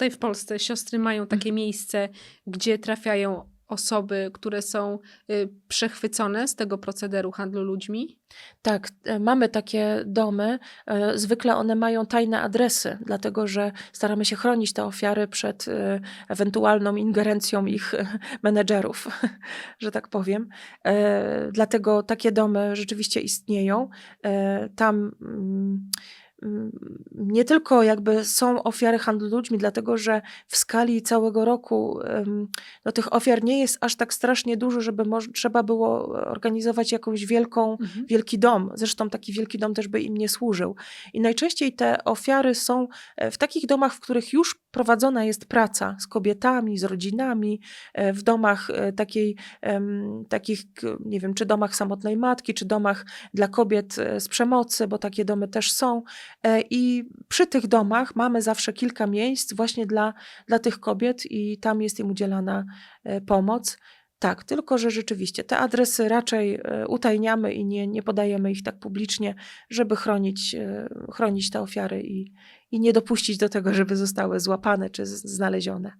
Tutaj w Polsce siostry mają takie miejsce, gdzie trafiają osoby, które są y, przechwycone z tego procederu handlu ludźmi. Tak, e, mamy takie domy. e, Zwykle one mają tajne adresy, dlatego że staramy się chronić te ofiary przed e, ewentualną ingerencją ich menedżerów, że tak powiem. Dlatego takie domy rzeczywiście istnieją. Tam mm, nie tylko jakby są ofiary handlu ludźmi, dlatego że w skali całego roku no, tych ofiar nie jest aż tak strasznie dużo, żeby trzeba było organizować jakąś wielką wielki dom. Zresztą taki wielki dom też by im nie służył. I najczęściej te ofiary są e, w takich domach, w których już prowadzona jest praca z kobietami, z rodzinami, e, w domach e, takiej, takich, nie wiem, czy domach samotnej matki, czy domach dla kobiet z przemocy, bo takie domy też są. E, I przy tych domach mamy zawsze kilka miejsc właśnie dla, dla tych kobiet i tam jest im udzielana e, pomoc. Tak, tylko że rzeczywiście te adresy raczej e, utajniamy i nie, nie podajemy ich tak publicznie, żeby chronić, chronić te ofiary i, i nie dopuścić do tego, żeby zostały złapane czy znalezione.